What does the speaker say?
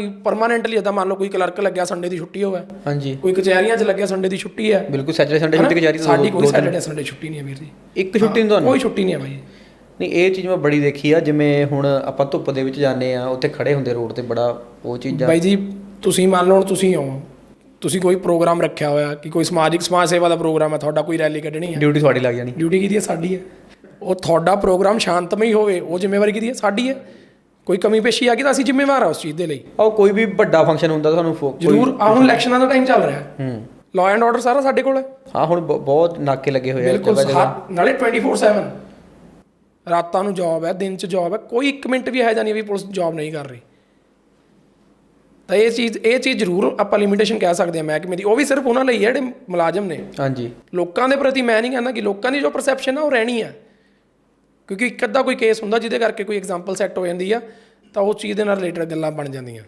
Permanently ਇਦਾਂ ਮੰਨ ਲਓ ਕੋਈ ਕਲਰਕ ਲੱਗਿਆ ਸੰਡੇ ਦੀ ਛੁੱਟੀ ਹੋਵੇ। ਹਾਂਜੀ। ਕੋਈ ਕਚਹਿਰੀਆਂ 'ਚ ਲੱਗਿਆ ਸੰਡੇ ਦੀ ਛੁੱਟੀ ਹੈ। ਬਿਲਕੁਲ ਸੈਟਰਡੇ ਸੰਡੇ ਛੁੱਟੀ ਕਚਾਰੀ ਸਾਡੀ ਕੋਈ ਸੈਟਰਡੇ ਸੰਡੇ ਛੁੱਟੀ ਨਹੀਂ ਹੈ ਵੀਰ ਜੀ। ਇੱਕ ਛੁੱਟੀ ਨਹੀਂ ਤੁਹਾਨੂੰ? ਕੋਈ ਛੁੱਟੀ ਨਹੀਂ ਹੈ ਬਾਈ। ਨਹੀਂ ਇਹ ਚੀਜ਼ ਮੈਂ ਬੜੀ ਦੇਖੀ ਆ ਜਿਵੇਂ ਹੁਣ ਆਪਾਂ ਧੁੱਪ ਦੇ ਵਿੱਚ ਜਾਂਦੇ ਆ ਉੱਥੇ ਖੜੇ ਹੁੰਦੇ ਰੋਡ ਤੇ ਬੜਾ ਉਹ ਚੀਜ਼ਾਂ। ਬਾਈ ਜੀ ਤੁਸੀਂ ਮੰਨ ਲਓ ਤੁਸੀਂ ਹੋ ਤੁਸੀਂ ਕੋਈ ਪ੍ਰੋਗਰਾਮ ਰੱਖਿਆ ਹੋਇਆ ਕਿ ਕੋਈ ਸਮਾਜਿਕ ਸਮਾਜ ਸੇਵਾ ਦਾ ਪ੍ਰੋਗਰਾਮ ਹੈ ਤੁਹਾਡਾ ਕੋਈ ਰੈਲੀ ਕੱਢਣੀ ਹੈ? ਡਿਊਟੀ ਤੁਹਾਡੀ ਲੱਗ ਜਾਣੀ। ਡਿਊਟੀ ਕਿਹਦੀ ਹੈ? ਸਾਡੀ ਹੈ। ਉਹ ਤੁਹਾਡਾ ਪ੍ਰੋਗਰਾਮ ਸ਼ਾਂਤਮਈ ਹੋਵੇ ਉਹ ਜ਼ਿੰਮੇਵਾਰੀ ਕਿਹਦੀ ਹੈ? ਸਾਡੀ ਹੈ। ਕੋਈ ਕਮੀ ਪੇਸ਼ੀ ਆ ਗਈ ਤਾਂ ਅਸੀਂ ਜ਼ਿੰਮੇਵਾਰ ਹਾਂ ਉਸ ਚੀਜ਼ ਦੇ ਲਈ। ਆਹ ਕੋਈ ਵੀ ਵੱਡਾ ਫੰਕਸ਼ਨ ਹੁੰਦਾ ਤੁਹਾਨੂੰ ਫੋ- ਜ਼ਰੂਰ ਆ ਹੁਣ ਇਲੈਕਸ਼ਨਾਂ ਦਾ ਟਾਈਮ ਚੱਲ ਰਿਹਾ। ਹੈ। ਹੂੰ ਲਾਅ ਐਂਡ ਆਰਡਰ ਸਾਰਾ ਸਾਡੇ ਕੋਲ ਹੈ। ਹਾਂ ਹੁਣ ਬ- ਬਹੁਤ ਨਾਕੇ ਲੱਗੇ ਹੋਏ ਆ ਬਿਲਕੁਲ ਜਗ੍ਹਾ ਜਗ੍ਹਾ ਹਰ- ਨਾਲੇ 24/7 ਰਾਤਾਂ ਨੂੰ ਜੌਬ ਹੈ ਦਿਨ 'ਚ ਜੌਬ ਹੈ। ਕੋਈ 1 ਮਿੰਟ ਵੀ ਹੈ ਜਾਂ ਨਹੀਂ ਵੀ ਪੁਲਿਸ ਜੌਬ ਨਹੀਂ ਕਰ ਰਹੀ। ਤਾਂ ਇਹ ਚੀਜ਼ ਇਹ ਚੀਜ਼ ਜ਼ਰੂਰ ਆਪਾਂ ਲਿਮਿਟੇਸ਼ਨ ਕਹਿ ਸਕਦੇ ਹਾਂ ਮਹਿਕਮੇ ਦੀ। ਉਹ ਵੀ ਸਿਰਫ ਉਹਨਾਂ ਲਈ ਹੈ ਜਿਹੜੇ ਮੁਲਾਜ਼ਮ ਨੇ। ਹਾਂਜੀ। ਲੋਕਾਂ ਦੇ ਪ੍ਰਤੀ ਮੈਂ ਨਹੀਂ ਕਹਿੰਦਾ ਕਿ ਲੋਕਾਂ ਦੀ ਜੋ ਪਰਸੈਪਸ਼ਨ ਆ ਉਹ ਰਹਿਣੀ ਹੈ ਕਿਉਂਕਿ ਇੱਕ ਅੱਧਾ ਕੋਈ ਕੇਸ ਹੁੰਦਾ ਜਿਹਦੇ ਕਰਕੇ ਕੋਈ ਐਗਜ਼ਾਮਪਲ ਸੈੱਟ ਹੋ ਜਾਂਦੀ ਆ, ਤਾਂ ਉਸ ਚੀਜ਼ ਦੇ ਨਾਲ ਰਿਲੇਟਡ ਗੱਲਾਂ ਬਣ ਜਾਂਦੀਆਂ।